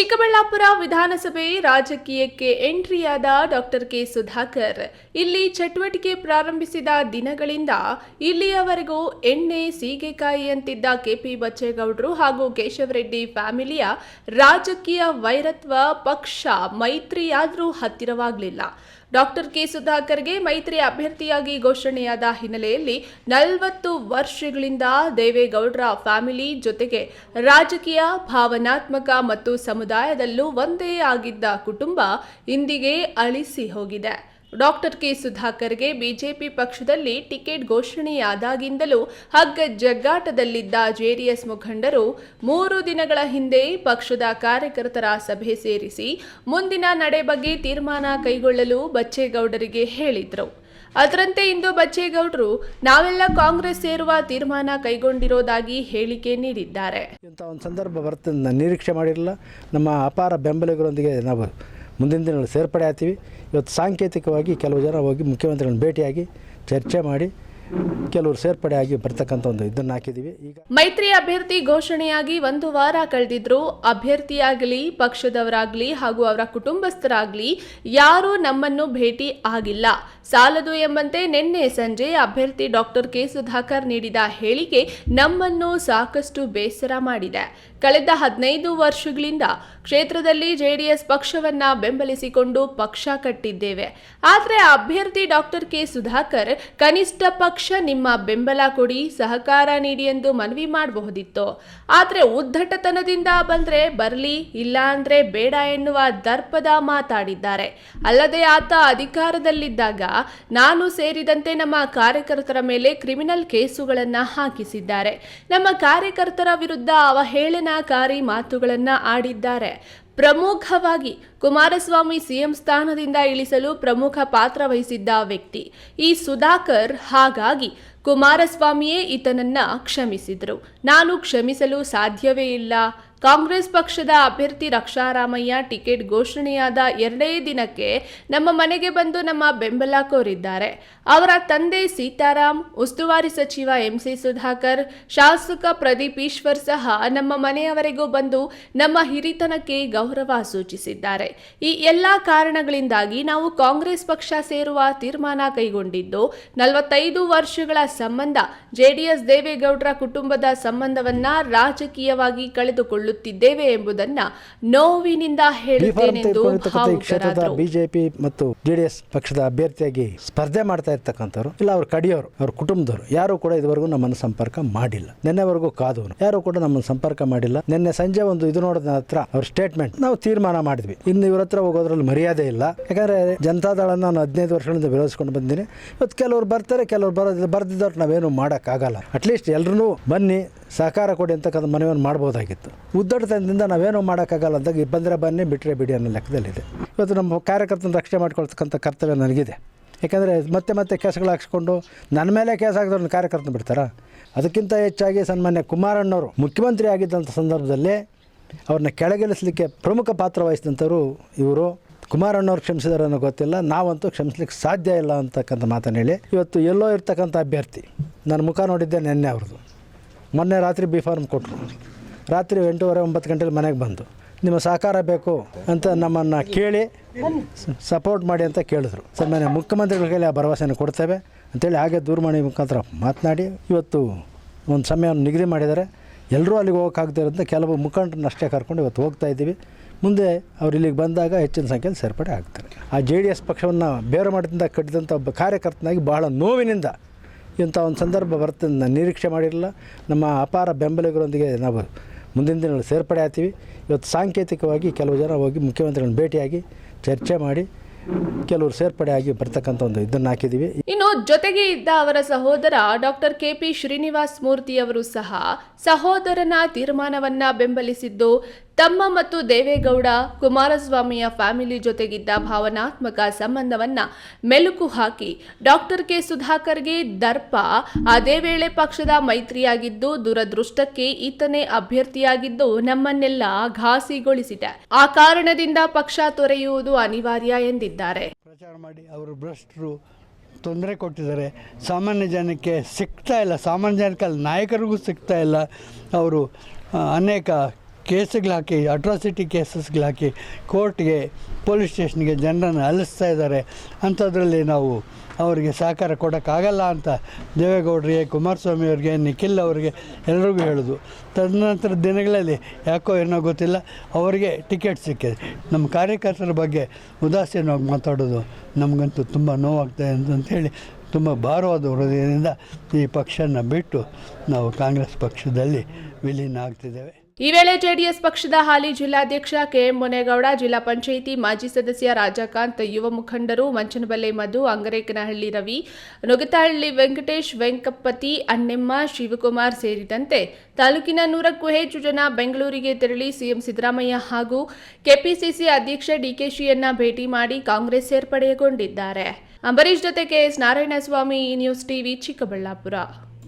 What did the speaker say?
ಚಿಕ್ಕಬಳ್ಳಾಪುರ ವಿಧಾನಸಭೆ ರಾಜಕೀಯಕ್ಕೆ ಎಂಟ್ರಿಯಾದ doctor K Sudhakar. ಇಲ್ಲಿ ಚಟುವಟಿಕೆ ಪ್ರಾರಂಭಿಸಿದ ದಿನಗಳಿಂದ ಇಲ್ಲಿಯವರೆಗೂ ಎಣ್ಣೆ ಸೀಗೆಕಾಯಿಯಂತಿದ್ದ ಕೆಪಿ ಬಚ್ಚೇಗೌಡರು ಹಾಗೂ ಕೇಶವರೆಡ್ಡಿ ಫ್ಯಾಮಿಲಿಯ ರಾಜಕೀಯ ವೈರತ್ವ ಪಕ್ಷ ಮೈತ್ರಿಯಾದರೂ ಹತ್ತಿರವಾಗಲಿಲ್ಲ. ಡಾಕ್ಟರ್ ಕೆ ಸುಧಾಕರ್ಗೆ ಮೈತ್ರಿ ಅಭ್ಯರ್ಥಿಯಾಗಿ ಘೋಷಣೆಯಾದ ಹಿನ್ನೆಲೆಯಲ್ಲಿ ನಲವತ್ತು ವರ್ಷಗಳಿಂದ ದೇವೇಗೌಡರ ಫ್ಯಾಮಿಲಿ ಜೊತೆಗೆ ರಾಜಕೀಯ, ಭಾವನಾತ್ಮಕ ಮತ್ತು ಸಮುದಾಯದಲ್ಲೂ ಒಂದೇ ಆಗಿದ್ದ ಕುಟುಂಬ ಇಂದಿಗೆ ಅಳಿಸಿ ಹೋಗಿದೆ. ಡಾಕ್ಟರ್ ಕೆ ಸುಧಾಕರ್ಗೆ ಬಿಜೆಪಿ ಪಕ್ಷದಲ್ಲಿ ಟಿಕೆಟ್ ಘೋಷಣೆಯಾದಾಗಿಂದಲೂ ಹಗ್ಗ ಜಗ್ಗಾಟದಲ್ಲಿದ್ದ ಜೆಡಿಎಸ್ ಮುಖಂಡರು ಮೂರು ದಿನಗಳ ಹಿಂದೆ ಪಕ್ಷದ ಕಾರ್ಯಕರ್ತರ ಸಭೆ ಸೇರಿಸಿ ಮುಂದಿನ ನಡೆ ಬಗ್ಗೆ ತೀರ್ಮಾನ ಕೈಗೊಳ್ಳಲು ಬಚ್ಚೇಗೌಡರಿಗೆ ಹೇಳಿದ್ರು. ಅದರಂತೆ ಇಂದು ಬಚ್ಚೇಗೌಡರು ನಾವೆಲ್ಲ ಕಾಂಗ್ರೆಸ್ ಸೇರುವ ತೀರ್ಮಾನ ಕೈಗೊಂಡಿರೋದಾಗಿ ಹೇಳಿಕೆ ನೀಡಿದ್ದಾರೆ. ಇಂಥ ಒಂದು ಸಂದರ್ಭ ಬರ್ತದೆ ನಿರೀಕ್ಷೆ ಮಾಡಿರಲಿಲ್ಲ ನಮ್ಮ ಅಪಾರ ಬೆಂಬಲಿಗರೊಂದಿಗೆ ನಾವು ಮುಂದಿನ ದಿನಗಳಲ್ಲಿ ಸೇರ್ಪಡೆ ಆಗ್ತೀವಿ. ಇವತ್ತು ಸಾಂಕೇತಿಕವಾಗಿ ಕೆಲವು ಜನ ಹೋಗಿ ಮುಖ್ಯಮಂತ್ರಿಗಳನ್ನ ಭೇಟಿಯಾಗಿ ಚರ್ಚೆ ಮಾಡಿ ಕೆಲವರು ಸೇರ್ಪಡೆ ಆಗಿ ಬರ್ತಕ್ಕಂಥ ಒಂದು ಇದನ್ನು ಹಾಕಿದ್ದೀವಿ. ಈಗ ಮೈತ್ರಿ ಅಭ್ಯರ್ಥಿ ಘೋಷಣೆಯಾಗಿ ಒಂದು ವಾರ ಕಳೆದಿದ್ರು. ಅಭ್ಯರ್ಥಿಯಾಗಲಿ, ಪಕ್ಷದವರಾಗ್ಲಿ ಹಾಗೂ ಅವರ ಕುಟುಂಬಸ್ಥರಾಗ್ಲಿ ಯಾರೂ ನಮ್ಮನ್ನು ಭೇಟಿ ಆಗಿಲ್ಲ. ಸಾಲದು ಎಂಬಂತೆ ನಿನ್ನೆ ಸಂಜೆ ಅಭ್ಯರ್ಥಿ ಡಾಕ್ಟರ್ ಕೆ ಸುಧಾಕರ್ ನೀಡಿದ ಹೇಳಿಕೆ ನಮ್ಮನ್ನು ಸಾಕಷ್ಟು ಬೇಸರ ಮಾಡಿದೆ. ಕಳೆದ ಹದಿನೈದು ವರ್ಷಗಳಿಂದ ಕ್ಷೇತ್ರದಲ್ಲಿ ಜೆಡಿಎಸ್ ಪಕ್ಷವನ್ನ ಬೆಂಬಲಿಸಿಕೊಂಡು ಪಕ್ಷ ಕಟ್ಟಿದ್ದೇವೆ. ಆದರೆ ಅಭ್ಯರ್ಥಿ ಡಾಕ್ಟರ್ ಕೆ ಸುಧಾಕರ್ ಕನಿಷ್ಠ ಪಕ್ಷ ನಿಮ್ಮ ಬೆಂಬಲ ಕೊಡಿ, ಸಹಕಾರ ನೀಡಿ ಎಂದು ಮನವಿ ಮಾಡಬಹುದಿತ್ತು. ಆದರೆ ಉದ್ದಟತನದಿಂದ ಬಂದ್ರೆ ಬರಲಿ, ಇಲ್ಲ ಅಂದ್ರೆ ಬೇಡ ಎನ್ನುವ ದರ್ಪದ ಮಾತಾಡಿದ್ದಾರೆ. ಅಲ್ಲದೆ ಆತ ಅಧಿಕಾರದಲ್ಲಿದ್ದಾಗ ನಾನು ಸೇರಿದಂತೆ ನಮ್ಮ ಕಾರ್ಯಕರ್ತರ ಮೇಲೆ ಕ್ರಿಮಿನಲ್ ಕೇಸುಗಳನ್ನು ಹಾಕಿಸಿದ್ದಾರೆ. ನಮ್ಮ ಕಾರ್ಯಕರ್ತರ ವಿರುದ್ಧ ಅವಹೇಳನಕಾರಿ ಮಾತುಗಳನ್ನ ಆಡಿದ್ದಾರೆ. ಪ್ರಮುಖವಾಗಿ ಕುಮಾರಸ್ವಾಮಿ ಸಿಎಂ ಸ್ಥಾನದಿಂದ ಇಳಿಸಲು ಪ್ರಮುಖ ಪಾತ್ರ ವಹಿಸಿದ್ದ ವ್ಯಕ್ತಿ. ಈ ಸುಧಾಕರ್ ಹಾಗಾಗಿ ಕುಮಾರಸ್ವಾಮಿಯೇ ಈತನನ್ನ ಕ್ಷಮಿಸಿದ್ರು. ನಾನು ಕ್ಷಮಿಸಲು ಸಾಧ್ಯವೇ ಇಲ್ಲ. ಕಾಂಗ್ರೆಸ್ ಪಕ್ಷದ ಅಭ್ಯರ್ಥಿ ರಕ್ಷಾರಾಮಯ್ಯ ಟಿಕೆಟ್ ಘೋಷಣೆಯಾದ ಎರಡೇ ದಿನಕ್ಕೆ ನಮ್ಮ ಮನೆಗೆ ಬಂದು ನಮ್ಮ ಬೆಂಬಲ ಕೋರಿದ್ದಾರೆ. ಅವರ ತಂದೆ ಸೀತಾರಾಮ್ ಉಸ್ತುವಾರಿ ಸಚಿವ ಎಂಸಿ ಸುಧಾಕರ್, ಶಾಸಕ ಪ್ರದೀಪ್ ಈಶ್ವರ್ ಸಹ ನಮ್ಮ ಮನೆಯವರೆಗೂ ಬಂದು ನಮ್ಮ ಹಿರಿತನಕ್ಕೆ ಗೌರವ ಸೂಚಿಸಿದ್ದಾರೆ. ಈ ಎಲ್ಲ ಕಾರಣಗಳಿಂದಾಗಿ ನಾವು ಕಾಂಗ್ರೆಸ್ ಪಕ್ಷ ಸೇರುವ ತೀರ್ಮಾನ ಕೈಗೊಂಡಿದ್ದು, ನಲವತ್ತೈದು ವರ್ಷಗಳ ಸಂಬಂಧ ಜೆಡಿಎಸ್ ದೇವೇಗೌಡರ ಕುಟುಂಬದ ಸಂಬಂಧವನ್ನ ರಾಜಕೀಯವಾಗಿ ಕಳೆದುಕೊಳ್ಳುತ್ತಿದ್ದೇವೆ ಎಂಬುದನ್ನ ನೋವಿನಿಂದ ಹೇಳುತ್ತೇನೆಂದು ಕ್ಷೇತ್ರದ ಬಿಜೆಪಿ ಮತ್ತು ಜೆಡಿಎಸ್ ಪಕ್ಷದ ಅಭ್ಯರ್ಥಿಯಾಗಿ ಸ್ಪರ್ಧೆ ಮಾಡ್ತಾ ಇರ್ತಕ್ಕಂಥವ್ರು ಇಲ್ಲ ಅವ್ರ ಕಡಿಯೋರು ಅವ್ರ ಕುಟುಂಬದವರು ಯಾರು ಕೂಡ ಇದುವರೆಗೂ ನಮ್ಮನ್ನು ಸಂಪರ್ಕ ಮಾಡಿಲ್ಲ. ನಿನ್ನೆವರೆಗೂ ಕಾದವರು ಯಾರು ಕೂಡ ನಮ್ಮನ್ನು ಸಂಪರ್ಕ ಮಾಡಿಲ್ಲ. ನಿನ್ನೆ ಸಂಜೆ ಒಂದು ಇದು ನೋಡಿದ ಹತ್ರ ಅವ್ರ ಸ್ಟೇಟ್ಮೆಂಟ್ ನಾವು ತೀರ್ಮಾನ ಮಾಡಿದ್ವಿ. ಇನ್ನು ಇವ್ರ ಹತ್ರ ಹೋಗೋದ್ರಲ್ಲಿ ಮರ್ಯಾದೆ ಇಲ್ಲ. ಯಾಕಂದ್ರೆ ಜನತಾದಳ ನಾನು ಹದಿನೈದು ವರ್ಷಗಳಿಂದ ವಿರೋಧಿಸ್ಕೊಂಡು ಬಂದಿನಿ. ಇವತ್ತು ಕೆಲವರು ಬರ್ತಾರೆ ಕೆಲವರು ಬರೋದಿಲ್ಲ. ಬರ್ದಿದ್ದವ್ರು ನಾವೇನು ಮಾಡೋಕ್ಕಾಗಲ್ಲ. ಅಟ್ಲೀಸ್ಟ್ ಎಲ್ಲರೂ ಬನ್ನಿ ಸಹಕಾರ ಕೊಡಿ ಅಂತಕ್ಕಂಥ ಮನವಿಯನ್ನು ಮಾಡ್ಬೋದಾಗಿತ್ತು. ಉದ್ದಟತನದಿಂದ ನಾವೇನು ಮಾಡೋಕ್ಕಾಗಲ್ಲ ಅಂದಾಗ ಬಂದರೆ ಬನ್ನಿ ಬಿಟ್ಟರೆ ಬಿಡಿ ಅನ್ನೋ ಲೆಕ್ಕದಲ್ಲಿದೆ. ಇವತ್ತು ನಮ್ಮ ಕಾರ್ಯಕರ್ತನ ರಕ್ಷಣೆ ಮಾಡ್ಕೊಳ್ತಕ್ಕಂಥ ಕರ್ತವ್ಯ ನನಗಿದೆ. ಯಾಕಂದರೆ ಮತ್ತೆ ಮತ್ತೆ ಕೇಸ್ಗಳು ಹಾಕ್ಸ್ಕೊಂಡು ನನ್ನ ಮೇಲೆ ಕೇಸ್ ಹಾಕಿದವ್ರನ್ನ ಕಾರ್ಯಕರ್ತನ ಬಿಡ್ತಾರಾ? ಅದಕ್ಕಿಂತ ಹೆಚ್ಚಾಗಿ ಸನ್ಮಾನ್ಯ ಕುಮಾರಣ್ಣವರು ಮುಖ್ಯಮಂತ್ರಿ ಆಗಿದ್ದಂಥ ಸಂದರ್ಭದಲ್ಲಿ ಅವ್ರನ್ನ ಕೆಳಗಿಳಿಸಲಿಕ್ಕೆ ಪ್ರಮುಖ ಪಾತ್ರ ವಹಿಸಿದಂಥವ್ರು ಇವರು. ಕುಮಾರಣ್ಣವ್ರು ಕ್ಷಮಿಸಿದಾರೆ ಅನ್ನೋ ಗೊತ್ತಿಲ್ಲ. ನಾವಂತೂ ಕ್ಷಮಿಸ್ಲಿಕ್ಕೆ ಸಾಧ್ಯ ಇಲ್ಲ ಅಂತಕ್ಕಂಥ ಮಾತನ್ನು ಹೇಳಿ ಇವತ್ತು ಎಲ್ಲೋ ಇರ್ತಕ್ಕಂಥ ಅಭ್ಯರ್ಥಿ. ನನ್ನ ಮುಖ ನೋಡಿದ್ದೆ ನೆನ್ನೆ ಅವ್ರದ್ದು. ಮೊನ್ನೆ ರಾತ್ರಿ ಬಿ ಫಾರ್ಮ್ ಕೊಟ್ಟರು ರಾತ್ರಿ ಎಂಟೂವರೆ, ಒಂಬತ್ತು ಗಂಟೆಲಿ ಮನೆಗೆ ಬಂದು ನಿಮ್ಮ ಸಹಕಾರ ಬೇಕು ಅಂತ ನಮ್ಮನ್ನು ಕೇಳಿ, ಸಪೋರ್ಟ್ ಮಾಡಿ ಅಂತ ಕೇಳಿದ್ರು. ಸನ್ಮಾನ್ಯ ಮುಖ್ಯಮಂತ್ರಿಗಳ ಕೈಲಿ ಆ ಭರವಸೆಯನ್ನು ಕೊಡ್ತೇವೆ. ಅಂತೇಳಿ ಹಾಗೆ ದೂರವಾಣಿ ಮುಖಾಂತರ ಮಾತನಾಡಿ, ಇವತ್ತು ಒಂದು ಸಮಯವನ್ನು ನಿಗದಿ ಮಾಡಿದ್ದಾರೆ. ಎಲ್ಲರೂ ಅಲ್ಲಿಗೆ ಹೋಗೋಕ್ಕಾಗದೇ ಇರೋದ್ರಿಂದ ಕೆಲವು ಮುಖಂಡರನ್ನ ಅಷ್ಟೇ ಕರ್ಕೊಂಡು ಇವತ್ತು ಹೋಗ್ತಾ ಇದ್ದೀವಿ. ಮುಂದೆ ಅವ್ರು ಇಲ್ಲಿಗೆ ಬಂದಾಗ ಹೆಚ್ಚಿನ ಸಂಖ್ಯೆಯಲ್ಲಿ ಸೇರ್ಪಡೆ ಆಗ್ತಾರೆ. ಆ ಜೆ ಡಿ ಎಸ್ ಪಕ್ಷವನ್ನು ಬೇರೆ ಮಾಡಿದಿಂದ ಕಟ್ಟಿದಂಥ ಒಬ್ಬ ಕಾರ್ಯಕರ್ತನಾಗಿ ಬಹಳ ನೋವಿನಿಂದ ಇಂಥ ಒಂದು ಸಂದರ್ಭ ಬರ್ತದೆ ನಾನು ನಿರೀಕ್ಷೆ ಮಾಡಿರಲಿಲ್ಲ. ನಮ್ಮ ಅಪಾರ ಬೆಂಬಲಿಗರೊಂದಿಗೆ ನಾವು ಮುಂದಿನ ದಿನಗಳಲ್ಲಿ ಸೇರ್ಪಡೆ ಆಗ್ತೀವಿ. ಇವತ್ತು ಸಾಂಕೇತಿಕವಾಗಿ ಕೆಲವು ಜನ ಹೋಗಿ ಮುಖ್ಯಮಂತ್ರಿಗಳನ್ನ ಭೇಟಿಯಾಗಿ ಚರ್ಚೆ ಮಾಡಿ ಕೆಲವರು ಸೇರ್ಪಡೆ ಆಗಿ ಬರ್ತಕ್ಕಂಥ ಒಂದು ಇದನ್ನು ಹಾಕಿದೀವಿ ಇನ್ನು ಜೊತೆಗೆ ಇದ್ದ ಅವರ ಸಹೋದರ ಡಾಕ್ಟರ್ ಕೆಪಿ ಶ್ರೀನಿವಾಸ್ ಮೂರ್ತಿ ಅವರು ಸಹ ಸಹೋದರನ ತೀರ್ಮಾನವನ್ನ ಬೆಂಬಲಿಸಿದ್ದು, ತಮ್ಮ ಮತ್ತು ದೇವೇಗೌಡ ಕುಮಾರಸ್ವಾಮಿಯ ಫ್ಯಾಮಿಲಿ ಜೊತೆಗಿದ್ದ ಭಾವನಾತ್ಮಕ ಸಂಬಂಧವನ್ನ ಮೆಲುಕು ಹಾಕಿ ಡಾಕ್ಟರ್ ಕೆ ಸುಧಾಕರ್ಗೆ ದರ್ಪ ಅದೇ ವೇಳೆ ಪಕ್ಷದ ಮೈತ್ರಿಯಾಗಿದ್ದು ದುರದೃಷ್ಟಕ್ಕೆ ಈತನೇ ಅಭ್ಯರ್ಥಿಯಾಗಿದ್ದು ನಮ್ಮನ್ನೆಲ್ಲ ಘಾಸಿಗೊಳಿಸಿದೆ. ಆ ಕಾರಣದಿಂದ ಪಕ್ಷ ತೊರೆಯುವುದು ಅನಿವಾರ್ಯ ಎಂದಿದ್ದಾರೆ. ಪ್ರಚಾರ ಮಾಡಿ ಅವರು ಭ್ರಷ್ಟರು ತೊಂದರೆ ಕೊಟ್ಟಿದ್ದಾರೆ. ಸಾಮಾನ್ಯ ಜನಕ್ಕೆ ಸಿಗ್ತಾ ಇಲ್ಲ. ಸಾಮಾನ್ಯ ಜನಕ್ಕೆ ಅಲ್ಲಿ ನಾಯಕರಿಗೂ ಸಿಗ್ತಾ ಇಲ್ಲ. ಅವರು ಅನೇಕ ಕೇಸ್ಗಳು ಹಾಕಿ ಅಟ್ರಾಸಿಟಿ ಕೇಸಸ್ಗಳಾಕಿ ಕೋರ್ಟ್ಗೆ, ಪೊಲೀಸ್ ಸ್ಟೇಷನ್ಗೆ ಜನರನ್ನು ಅಲಿಸ್ತಾ ಇದ್ದಾರೆ. ಅಂಥದ್ರಲ್ಲಿ ನಾವು ಅವರಿಗೆ ಸಹಕಾರ ಕೊಡೋಕ್ಕಾಗಲ್ಲ ಅಂತ ದೇವೇಗೌಡರಿಗೆ, ಕುಮಾರಸ್ವಾಮಿ ಅವರಿಗೆ, ನಿಖಿಲ್ ಅವರಿಗೆ ಎಲ್ರಿಗೂ ಹೇಳೋದು. ತದನಂತರ ದಿನಗಳಲ್ಲಿ ಯಾಕೋ ಏನೋ ಗೊತ್ತಿಲ್ಲ, ಅವರಿಗೆ ಟಿಕೆಟ್ ಸಿಕ್ಕಿದೆ. ನಮ್ಮ ಕಾರ್ಯಕರ್ತರ ಬಗ್ಗೆ ಉದಾಸೀನವಾಗಿ ಮಾತಾಡೋದು ನಮಗಂತೂ ತುಂಬ ನೋವಾಗ್ತದೆ ಅಂತಂಥೇಳಿ ತುಂಬ ಭಾರವಾದ ಹೃದಯದಿಂದ ಈ ಪಕ್ಷನ ಬಿಟ್ಟು ನಾವು ಕಾಂಗ್ರೆಸ್ ಪಕ್ಷದಲ್ಲಿ ವಿಲೀನ ಆಗ್ತಿದ್ದೇವೆ. ಈ ವೇಳೆ ಜೆಡಿಎಸ್ ಪಕ್ಷದ ಹಾಲಿ ಜಿಲ್ಲಾಧ್ಯಕ್ಷ ಕೆಎಂ ಮುನೇಗೌಡ, ಜಿಲ್ಲಾ ಪಂಚಾಯಿತಿ ಮಾಜಿ ಸದಸ್ಯ ರಾಜಕಾಂತ್, ಯುವ ಮುಖಂಡರು ಮಂಚನಬಲ್ಲೆ ಮಧು, ಅಂಗರೇಕನಹಳ್ಳಿ ರವಿ ನುಗತಹಳ್ಳಿ ವೆಂಕಟೇಶ್, ವೆಂಕಪ್ಪತಿ, ಅಣ್ಣೆಮ್ಮ, ಶಿವಕುಮಾರ್ ಸೇರಿದಂತೆ ತಾಲೂಕಿನ ನೂರಕ್ಕೂ ಹೆಚ್ಚು ಜನ ಬೆಂಗಳೂರಿಗೆ ತೆರಳಿ ಸಿಎಂ ಸಿದ್ದರಾಮಯ್ಯ ಹಾಗೂ ಕೆಪಿಸಿಸಿ ಅಧ್ಯಕ್ಷ ಡಿಕೆಶಿಯನ್ನ ಭೇಟಿ ಮಾಡಿ ಕಾಂಗ್ರೆಸ್ ಸೇರ್ಪಡೆಗೊಂಡಿದ್ದಾರೆ. ಅಂಬರೀಶ್ ಜೊತೆ K S Narayanaswamy news TV Chikkaballapur.